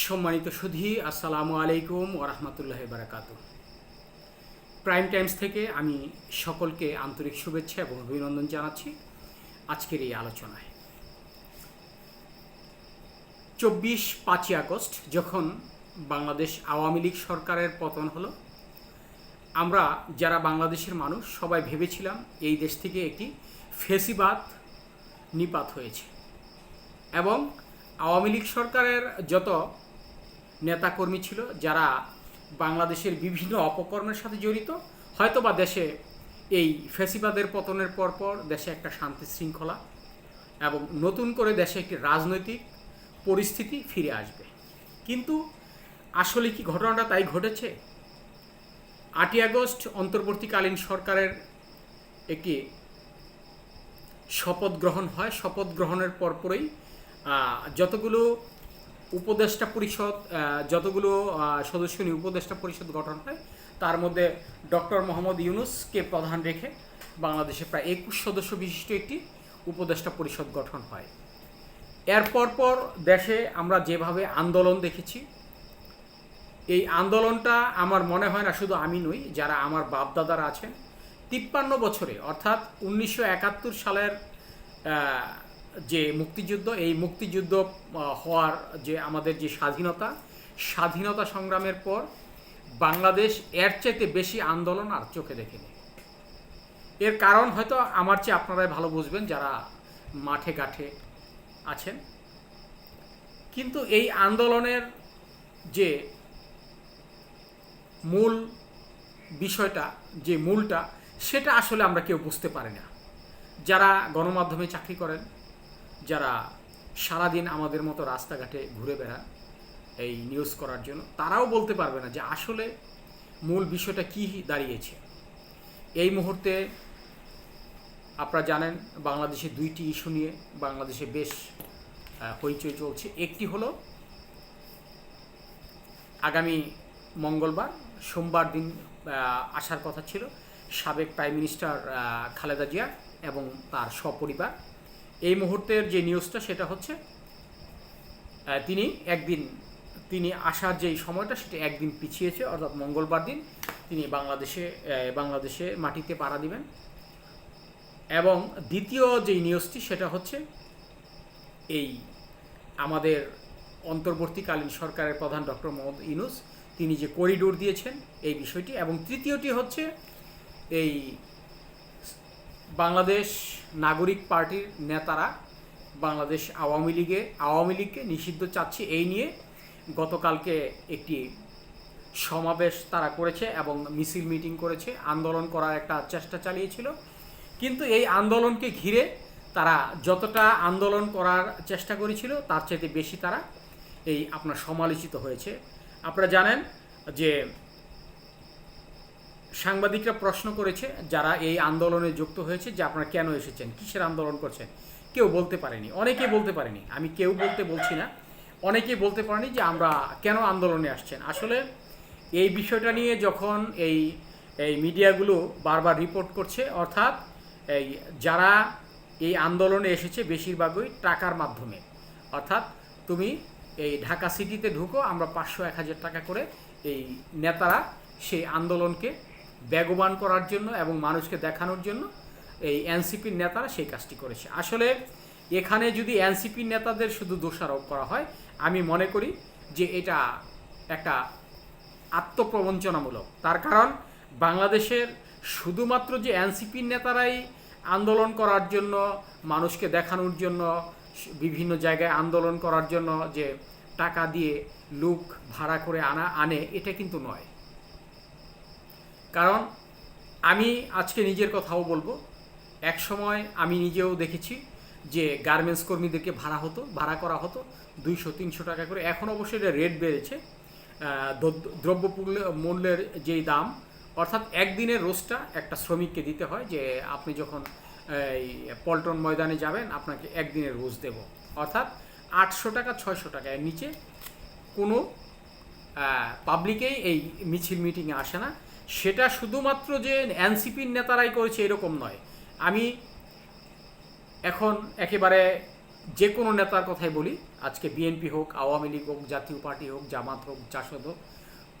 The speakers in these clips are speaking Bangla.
সম্মানিত সুধী, আসসালামু আলাইকুম ওরহমতুল্লাহ বারাকাত প্রাইম টাইমস থেকে আমি সকলকে আন্তরিক শুভেচ্ছা এবং অভিনন্দন জানাচ্ছি আজকের এই আলোচনায়। চব্বিশ পাঁচই আগস্ট যখন বাংলাদেশ আওয়ামী লীগ সরকারের পতন হলো, আমরা যারা বাংলাদেশের মানুষ সবাই ভেবেছিলাম এই দেশ থেকে একটি ফেসিবাদ নিপাত হয়েছে এবং আওয়ামী লীগ সরকারের যত নেতাকর্মী ছিল, যারা বাংলাদেশের বিভিন্ন অপকর্মের সাথে জড়িত। হয়তো বা দেশে এই ফেসিবাদের পতনের পরপর দেশে একটা শান্তি শৃঙ্খলা এবং নতুন করে দেশে একটি রাজনৈতিক পরিস্থিতি ফিরে আসবে। কিন্তু আসলে কি ঘটনাটা তাই ঘটেছে? আটই আগস্ট অন্তর্বর্তীকালীন সরকারের একটি শপথ গ্রহণ হয়। শপথ গ্রহণের পরপরই যতগুলো উপদেষ্টা পরিষদ যতগুলো সদস্য নিয়ে উপদেষ্টা পরিষদ গঠন হয়, তার মধ্যে ডক্টর মোহাম্মদ ইউনুসকে প্রধান রেখে বাংলাদেশে প্রায় একুশ সদস্য বিশিষ্ট একটি উপদেষ্টা পরিষদ গঠন হয়। এরপর পর দেশে আমরা যেভাবে আন্দোলন দেখেছি, এই আন্দোলনটা আমার মনে হয় না শুধু আমি নই, যারা আমার বাপদাদারা আছেন, তিপ্পান্ন বছরে, অর্থাৎ উনিশশো একাত্তর সালের যে মুক্তিযুদ্ধ, এই মুক্তিযুদ্ধ হওয়ার যে আমাদের যে স্বাধীনতা স্বাধীনতা সংগ্রামের পর বাংলাদেশ এর চাইতে বেশি আন্দোলন আর চোখে দেখেনি। এর কারণ হয়তো আমার চেয়ে আপনারাই ভালো বুঝবেন যারা মাঠে ঘাটে আছেন। কিন্তু এই আন্দোলনের যে মূল বিষয়টা, যে মূলটা, সেটা আসলে আমরা কেউ বুঝতে পারি না। যারা গণমাধ্যমে চাকরি করেন যারা সারাদিন আমাদের মতো রাস্তাঘাটে ঘুরে বেড়ান এই নিউজ করার জন্য, তারাও বলতে পারবে না যে আসলে মূল বিষয়টা কি দাঁড়িয়েছে। এই মুহূর্তে আপনারা জানেন বাংলাদেশে দুইটি ইস্যু নিয়ে বাংলাদেশে বেশ হইচই চলছে। একটি হলো, আগামী মঙ্গলবার, সোমবার দিন আসার কথা ছিল সাবেক প্রাইম মিনিস্টার খালেদা জিয়া এবং তার সপরিবার এই মুহূর্তের যে নিউজটা, সেটা হচ্ছে তিনি একদিন, তিনি আসার যেই সময়টা, সেটা একদিন পিছিয়েছে, অর্থাৎ মঙ্গলবার দিন তিনি বাংলাদেশে বাংলাদেশে মাটিতে পাড়া দিবেন। এবং দ্বিতীয় যেই নিউজটি, সেটা হচ্ছে, এই আমাদের অন্তর্বর্তীকালীন সরকারের প্রধান ডক্টর মোহাম্মদ ইউনুস, তিনি যে করিডোর দিয়েছেন এই বিষয়টি, এবং তৃতীয়টি হচ্ছে, এই বাংলাদেশ নাগরিক পার্টির নেতারা বাংলাদেশ আওয়ামী লীগে, আওয়ামী লীগকে নিষিদ্ধ চাচ্ছে এই নিয়ে গতকালকে একটি সমাবেশ তারা করেছে এবং মিছিল মিটিং করেছে, আন্দোলন করার একটা চেষ্টা চালিয়েছিল। কিন্তু এই আন্দোলনকে ঘিরে তারা যতটা আন্দোলন করার চেষ্টা করেছিল, তার চাইতে বেশি তারা এই আপনার সমালোচিত হয়েছে। আপনারা জানেন যে সাংবাদিকরা প্রশ্ন করেছে, যারা এই আন্দোলনে যুক্ত হয়েছে যে আপনারা কেন এসেছেন, কিসের আন্দোলন করছেন? কেউ বলতে পারেনি অনেকেই বলতে পারেনি, আমি কেউ বলতে বলছি না অনেকেই বলতে পারেনি যে আমরা কেন আন্দোলনে আসছেন। আসলে এই বিষয়টা নিয়ে যখন এই এই মিডিয়াগুলো বারবার রিপোর্ট করছে, অর্থাৎ এই যারা এই আন্দোলনে এসেছে বেশিরভাগই টাকার মাধ্যমে, অর্থাৎ তুমি এই ঢাকা সিটিতে ঢুকো, আমরা পাঁচশো এক হাজার টাকা করে এই নেতারা সেই আন্দোলনকে বেগবান করার জন্য এবং মানুষকে দেখানোর জন্য এই এনসিপির নেতারা সেই কাজটি করেছে। আসলে এখানে যদি এনসিপির নেতাদের শুধু দোষারোপ করা হয়, আমি মনে করি যে এটা একটা আত্মপ্রবঞ্চনামূলক। তার কারণ বাংলাদেশের শুধুমাত্র যে এনসিপির নেতারাই আন্দোলন করার জন্য, মানুষকে দেখানোর জন্য, বিভিন্ন জায়গায় আন্দোলন করার জন্য যে টাকা দিয়ে লোক ভাড়া করে আনা, আনে, এটা কিন্তু নয়। কারণ আমি আজকে নিজের কথাও বলব। এক সময় আমি নিজেও দেখেছি যে গার্মেন্টস কর্মীদেরকে ভাড়া হতো, ভাড়া করা হতো দুইশো, তিনশো টাকা করে। এখন অবশ্যই এটা রেট বেড়েছে। দ্রব্য- মূল্যের যেই দাম, অর্থাৎ একদিনের রোজটা একটা শ্রমিককে দিতে হয় যে আপনি যখন, এই পল্টন ময়দানে যাবেন, আপনাকে একদিনের রোজ দেব। অর্থাৎ আটশো টাকা, ছয়শো টাকা। নিচে কোনো পাবলিকেই এই মিছিল মিটিংয়ে আসে না। সেটা শুধুমাত্র যে এনসিপির নেতারাই করেছে এরকম নয়। আমি এখন একেবারে যে কোনো নেতার কথাই বলি, আজকে বিএনপি হোক, আওয়ামী লীগ হোক, জাতীয় পার্টি হোক, জামাত হোক, জাসদ হোক,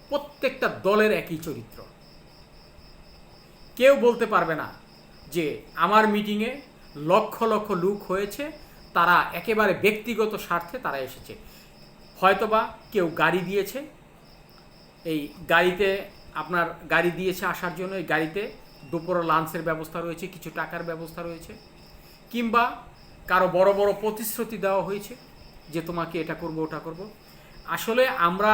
প্রত্যেকটা দলের একই চরিত্র। কেউ বলতে পারবে না যে আমার মিটিংয়ে লক্ষ লক্ষ লোক হয়েছে, তারা একেবারে ব্যক্তিগত স্বার্থে তারা এসেছে। হয়তোবা কেউ গাড়ি দিয়েছে, এই গাড়িতে আপনার গাড়ি দিয়েছে আসার জন্য এই গাড়িতে দুপুর লাঞ্চের ব্যবস্থা রয়েছে, কিছু টাকার ব্যবস্থা রয়েছে। কিংবা কারও বড় বড় প্রতিশ্রুতি দেওয়া হয়েছে যে তোমাকে এটা করব, ওটা করব। আসলে আমরা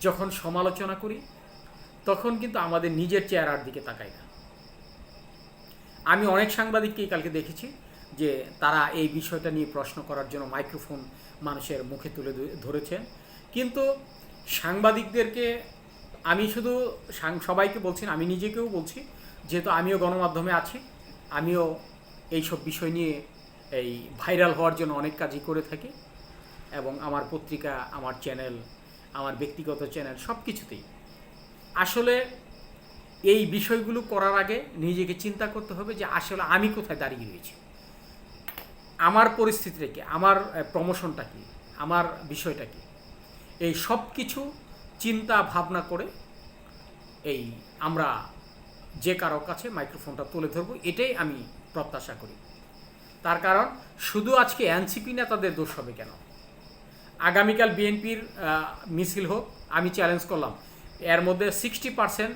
যখন সমালোচনা করি, তখন কিন্তু আমাদের নিজের চেহারার দিকে তাকাই না। আমি অনেক সাংবাদিককেই কালকে দেখেছি যে তারা এই বিষয়টা নিয়ে প্রশ্ন করার জন্য মাইক্রোফোন মানুষের মুখে তুলে ধরেছেন। কিন্তু সাংবাদিকদেরকে আমি শুধু সবাইকে বলছি আমি নিজেকেও বলছি, যেহেতু আমিও গণমাধ্যমে আছি, আমিও এইসব বিষয় নিয়ে এই ভাইরাল হওয়ার জন্য অনেক কাজই করে থাকি এবং আমার পত্রিকা, আমার চ্যানেল, আমার ব্যক্তিগত চ্যানেল সব কিছুতেই। আসলে এই বিষয়গুলো করার আগে নিজেকে চিন্তা করতে হবে যে আসলে আমি কোথায় দাঁড়িয়ে রয়েছি। আমার পরিস্থিতিটা কি? আমার প্রমোশনটা কি? আমার বিষয়টা কি? এই সব কিছু চিন্তা ভাবনা করে এই আমরা যে কারও কাছে মাইক্রোফোনটা তুলে ধরবো, এটাই আমি প্রত্যাশা করি। তার কারণ শুধু আজকে এনসিপি নেতাদের দোষ হবে কেন? আগামীকাল বিএনপির মিছিল হোক, আমি চ্যালেঞ্জ করলাম, এর মধ্যে সিক্সটি পার্সেন্ট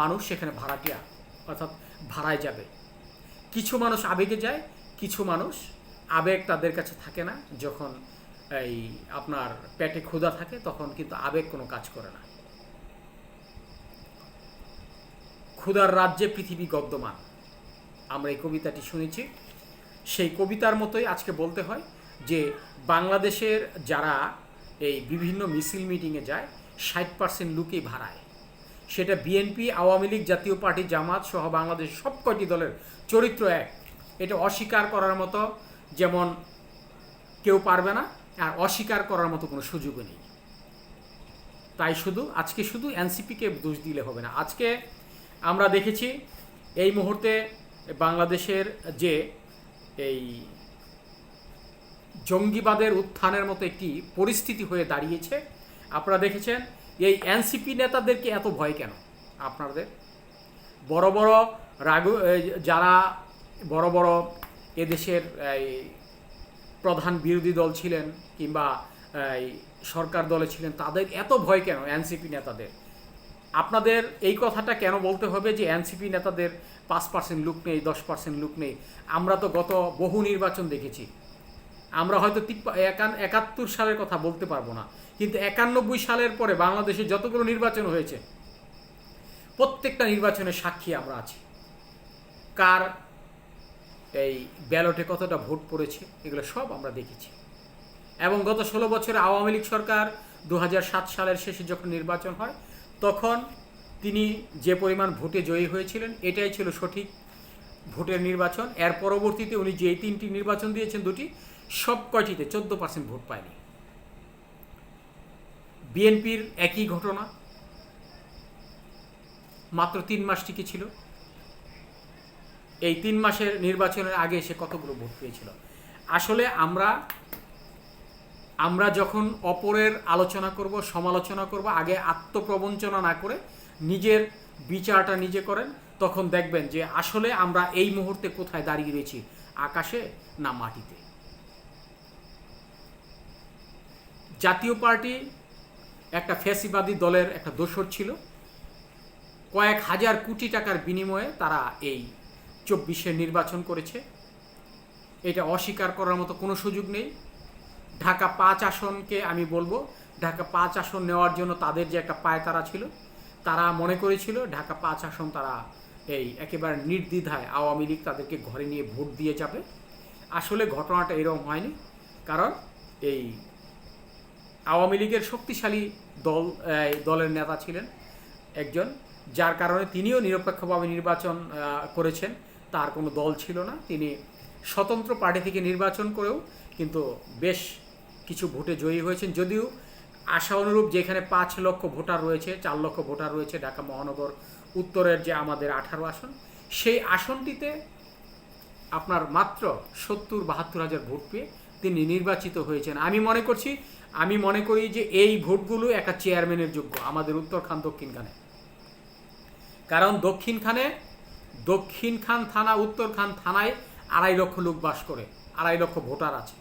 মানুষ সেখানে ভাড়াটিয়া, অর্থাৎ ভাড়ায় যাবে। কিছু মানুষ আবেগে যায়, কিছু মানুষ আবেগ তাদের কাছে থাকে না, যখন এই আপনার পেটে ক্ষুধা থাকে, তখন কিন্তু আবেগ কোনো কাজ করে না। ক্ষুধার রাজ্যে পৃথিবী গদ্যমান। আমরা এই কবিতাটি শুনেছি। সেই কবিতার মতোই আজকে বলতে হয় যে, বাংলাদেশের যারা এই বিভিন্ন মিছিল মিটিংয়ে যায়, ষাট পার্সেন্ট লুকেই ভাড়ায়। সেটা বিএনপি, আওয়ামী লীগ, জাতীয় পার্টি, জামাত সহ বাংলাদেশ সব কয়টি দলের চরিত্র এক। এটা অস্বীকার করার মতো যেমন কেউ পারবে না আর অস্বীকার করার মতো কোনো সুযোগও নেই। তাই শুধু, আজকে শুধু এনসিপিকে দোষ দিলে হবে না। আজকে আমরা দেখেছি এই মুহূর্তে বাংলাদেশের যে এই জঙ্গিবাদের উত্থানের মতো একটি পরিস্থিতি হয়ে দাঁড়িয়েছে, আপনারা দেখেছেন, এই এনসিপি নেতাদেরকে এত ভয় কেন? আপনাদের? বড় বড় রাগ যারা বড় বড় এদেশের প্রধান বিরোধী দল ছিলেন কিংবা, এই, সরকার দলে ছিলেন, তাদের এত ভয় কেন এনসিপি নেতাদের? আপনাদের এই কথাটা কেন বলতে হবে যে এনসিপি নেতাদের পাঁচ পার্সেন্ট লুক নেই, দশ পার্সেন্ট লুক নেই? আমরা তো গত বহু নির্বাচন দেখেছি। আমরা হয়তো একাত্তর সালের কথা বলতে পারব না। কিন্তু একানব্বই সালের পরে বাংলাদেশে যতগুলো নির্বাচন হয়েছে, প্রত্যেকটা নির্বাচনের সাক্ষী আমরা আছি। কার, এই, ব্যালটে কতটা ভোট পড়েছে, এগুলো সব আমরা দেখেছি। এবং গত ষোলো বছরে আওয়ামী লীগ সরকার দু হাজার সাত সালের শেষে যখন নির্বাচন হয়, তখন তিনি যে পরিমাণ ভোটে জয়ী হয়েছিলেন, এটাই ছিল সঠিক ভোটের নির্বাচন। এর পরবর্তীতে উনি যে তিনটি নির্বাচন দিয়েছেন দুটি, সব কয়টিতে চোদ্দ পার্সেন্ট ভোট পায়নি। বিএনপির একই ঘটনা, মাত্র তিন মাস টিকে ছিল। এই তিন মাসের নির্বাচনের আগে এসে কতগুলো ভোট পেয়েছিল। আসলে আমরা আমরা যখন অপরের আলোচনা করব, সমালোচনা করব, আগে আত্মপ্রবঞ্চনা না করে নিজের বিচারটা নিজে করেন, তখন দেখবেন যে আসলে আমরা এই মুহূর্তে কোথায় দাঁড়িয়ে রয়েছি, আকাশে না মাটিতে। জাতীয় পার্টি একটা ফ্যাসিবাদী দলের একটা দোসর ছিল। কয়েক হাজার কোটি টাকার বিনিময়ে তারা এই চব্বিশের নির্বাচন করেছে। এটা অস্বীকার করার মতো কোনো সুযোগ নেই। ঢাকা পাঁচ আসনকে আমি বলব। ঢাকা পাঁচ আসন নেওয়ার জন্য তাদের যে একটা পায়তারা ছিল, তারা মনে করেছিল ঢাকা পাঁচ আসন তারা এই একেবারে নির্দ্বিধায় আওয়ামী লীগ তাদেরকে ঘরে নিয়ে ভোট দিয়ে যাবে। আসলে ঘটনাটা এরকম হয়নি, কারণ এই আওয়ামী লীগের শক্তিশালী দল দলের নেতা ছিলেন একজন, যার কারণে তিনিও নিরপেক্ষভাবে নির্বাচন করেছেন। তার কোনো দল ছিল না। তিনি স্বতন্ত্র পার্টি থেকে নির্বাচন করেও কিন্তু বেশ কিছু ভোটে জয়ী হয়েছেন। যদিও আশা অনুরূপ যেখানে পাঁচ লক্ষ ভোটার রয়েছে, চার লক্ষ ভোটার রয়েছে ঢাকা মহানগর উত্তরের যে আমাদের আঠারো আসন, সেই আসনটিতে আপনার মাত্র সত্তর বাহাত্তর হাজার ভোট পেয়ে তিনি নির্বাচিত হয়েছেন। আমি মনে করছি, আমি মনে করি যে এই ভোটগুলো একটা চেয়ারম্যানের যোগ্য, আমাদের উত্তরখান দক্ষিণখানে কারণ দক্ষিণখানে দক্ষিণখান থানা উত্তরখান থানায় আড়াই লক্ষ লোক বাস করে, আড়াই লক্ষ ভোটার আছে।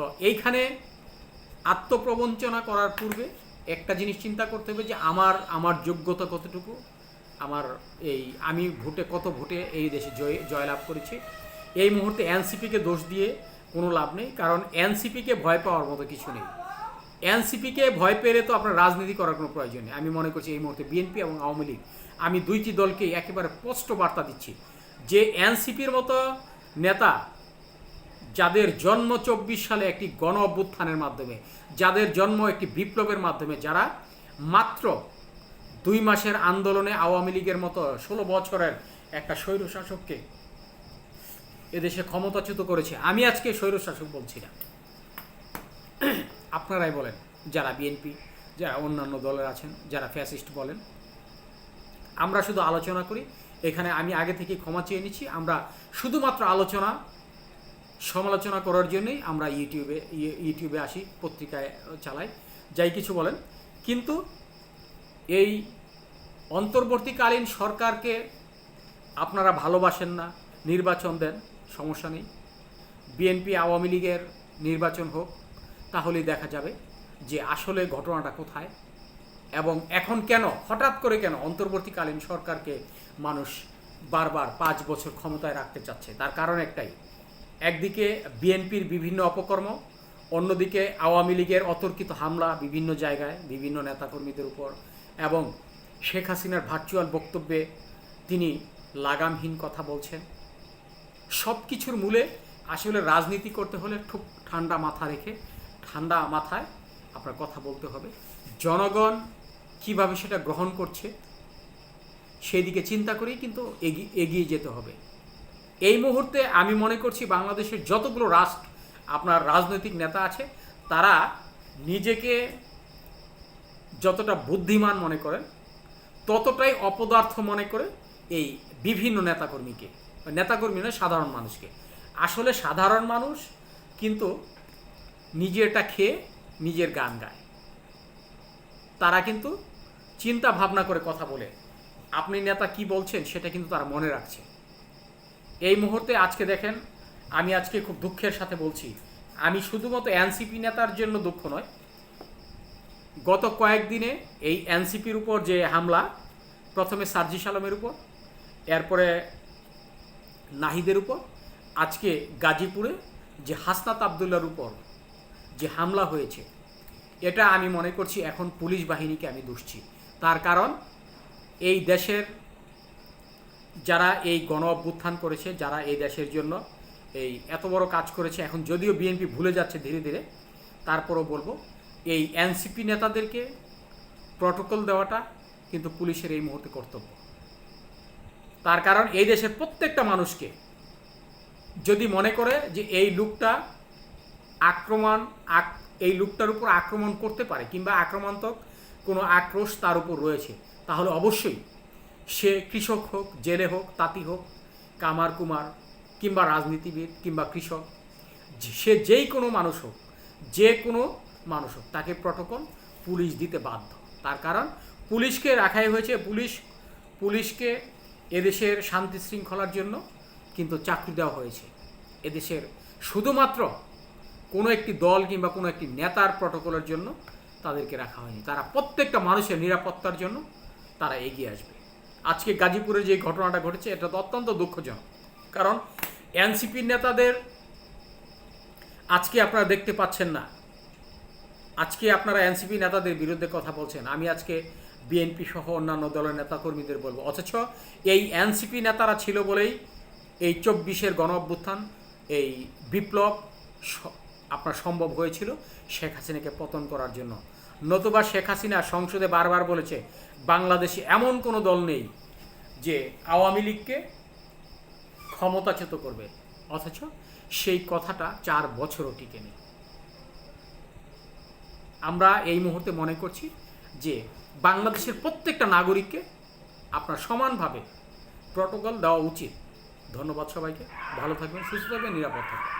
তো এইখানে আত্মপ্রবঞ্চনা করার পূর্বে একটা জিনিস চিন্তা করতে হবে যে আমার আমার যোগ্যতা কতটুকু? আমার এই, আমি ভোটে, কত ভোটে এই দেশে জয়, জয়লাভ করেছি? এই মুহূর্তে এনসিপিকে দোষ দিয়ে কোনো লাভ নেই, কারণ এনসিপিকে ভয় পাওয়ার মতো কিছু নেই। এনসিপিকে ভয় পেলে তো আপনার রাজনীতি করার কোনো প্রয়োজন নেই। আমি মনে করছি এই মুহূর্তে বিএনপি এবং আওয়ামী লীগ, আমি দুইটি দলকে একেবারে স্পষ্ট বার্তা দিচ্ছি যে এনসিপির মতো নেতা যাদের জন্ম চব্বিশ সালে একটি গণ অভ্যুত্থানের মাধ্যমে, যাদের জন্ম একটি বিপ্লবের মাধ্যমে, যারা মাত্র দুই মাসের আন্দোলনে আওয়ামী লীগের মতো ষোলো বছরের একটা স্বৈরশাসককে এদেশে ক্ষমতাচ্যুত করেছে। আমি আজকে স্বৈরশাসক বলছি না। আপনারাই বলেন, যারা বিএনপি, যারা অন্যান্য দলের আছেন, যারা ফ্যাসিস্ট বলেন। আমরা শুধু আলোচনা করি। এখানে আমি আগে থেকে ক্ষমা চেয়ে নিচ্ছি। আমরা শুধুমাত্র আলোচনা সমালোচনা করার জন্যই আমরা ইউটিউবে, ইয়ে- ইউটিউবে আসি, পত্রিকায় চালাই। যাই কিছু বলেন। কিন্তু এই অন্তর্বর্তীকালীন সরকারকে আপনারা ভালোবাসেন না, নির্বাচন দেন, সমস্যা নেই। বিএনপি আওয়ামী লীগের নির্বাচন হোক, তাহলেই দেখা যাবে যে আসলে ঘটনাটা কোথায় এবং এখন কেন, হঠাৎ করে কেন অন্তর্বর্তীকালীন সরকারকে মানুষ বারবার পাঁচ বছর ক্ষমতায় রাখতে চাচ্ছে। তার কারণ একটাই একদিকে বিএনপির বিভিন্ন অপকর্ম, অন্যদিকে আওয়ামী লীগের অতর্কিত হামলা বিভিন্ন জায়গায়, বিভিন্ন নেতাকর্মীদের উপর এবং শেখ হাসিনার ভার্চুয়াল বক্তব্যে তিনি লাগামহীন কথা বলছেন। সব কিছুর মূলে আসলে রাজনীতি করতে হলে খুব ঠান্ডা মাথা রেখে, ঠান্ডা মাথায় আপনার কথা বলতে হবে। জনগণ কীভাবে সেটা গ্রহণ করছে সেই দিকে চিন্তা করেই কিন্তু এগি- এগিয়ে যেতে হবে। এই মুহূর্তে আমি মনে করছি বাংলাদেশের যতগুলো রাষ্ট্র, আপনার রাজনৈতিক নেতা আছে, তারা নিজেকে যতটা বুদ্ধিমান মনে করেন, ততটাই অপদার্থ মনে করে এই বিভিন্ন নেতাকর্মীকে, নেতাকর্মী নয়, সাধারণ মানুষকে। আসলে সাধারণ মানুষ কিন্তু নিজেরটা খেয়ে নিজের গান গায়। তারা কিন্তু চিন্তা ভাবনা করে কথা বলে। আপনি নেতা কি বলছেন সেটা কিন্তু তারা মনে রাখছে। এই মুহূর্তে আজকে দেখেন, আমি আজকে খুব দুঃখের সাথে বলছি, আমি শুধুমাত্র এনসিপি নেতার জন্য দুঃখ নয়, গত কয়েকদিনে এই এনসিপির উপর যে হামলা, প্রথমে সার্জিস আলমের উপর, এরপরে নাহিদের উপর, আজকে গাজীপুরে যে হাসনাত আবদুল্লার উপর যে হামলা হয়েছে, এটা আমি মনে করছি এখন পুলিশ বাহিনীকে আমি দুষছি। তার কারণ, এই দেশের যারা এই গণ অভ্যুত্থান করেছে, যারা এই দেশের জন্য এই এত বড় কাজ করেছে, এখন যদিও বিএনপি ভুলে যাচ্ছে ধীরে ধীরে, তারপরও বলব, এই এনসিপি নেতাদেরকে প্রটোকল দেওয়াটা কিন্তু পুলিশের এই মুহূর্তে কর্তব্য। তার কারণ এই দেশের প্রত্যেকটা মানুষকে যদি মনে করে যে এই লোকটা আক্রমণ, আক- এই লোকটার উপর আক্রমণ করতে পারে কিংবা আক্রমণাত্মক কোনো আক্রোশ তার উপর রয়েছে, তাহলে অবশ্যই সে কৃষক হোক, জেলে হোক, তাঁতি হোক, কামার কুমার কিংবা রাজনীতিবিদ কিংবা কৃষক সে যেই কোনো মানুষ হোক, যে কোনো মানুষ হোক, তাকে প্রটোকল পুলিশ দিতে বাধ্য। তার কারণ পুলিশকে রাখাই হয়েছে পুলিশ। পুলিশকে এদেশের শান্তি শৃঙ্খলার জন্য কিন্তু চাকরি দেওয়া হয়েছে। এদেশের শুধুমাত্র কোনো একটি দল কিংবা কোনো একটি নেতার প্রটোকলের জন্য তাদেরকে রাখা হয়নি। তারা প্রত্যেকটা মানুষের নিরাপত্তার জন্য তারা এগিয়ে আসবে। আজকে গাজীপুরে যে ঘটনাটা ঘটেছে, এটা তো অত্যন্ত দুঃখজনক। কারণ এনসিপির নেতাদের আজকে আপনারা দেখতে পাচ্ছেন না। আজকে আপনারা এনসিপি নেতাদের বিরুদ্ধে কথা বলছেন। আমি আজকে বিএনপি সহ অন্যান্য দলের নেতাকর্মীদের বলব। অথচ এই এনসিপি নেতারা ছিল বলেই এই চব্বিশের গণ অভ্যুত্থান এই বিপ্লব আপনার সম্ভব হয়েছিল শেখ হাসিনাকে পতন করার জন্য। নতুবা শেখ হাসিনা সংসদে বারবার বলেছে, বাংলাদেশে এমন কোনো দল নেই যে আওয়ামী লীগকে ক্ষমতাচ্যুত করবে। অথচ সেই কথাটা চার বছরও টিকে নেই আমরা এই মুহূর্তে মনে করছি যে বাংলাদেশের প্রত্যেকটা নাগরিককে আপনার সমানভাবে প্রটোকল দেওয়া উচিত। ধন্যবাদ সবাইকে। ভালো থাকবেন, সুস্থ থাকবেন, নিরাপদ থাকবেন।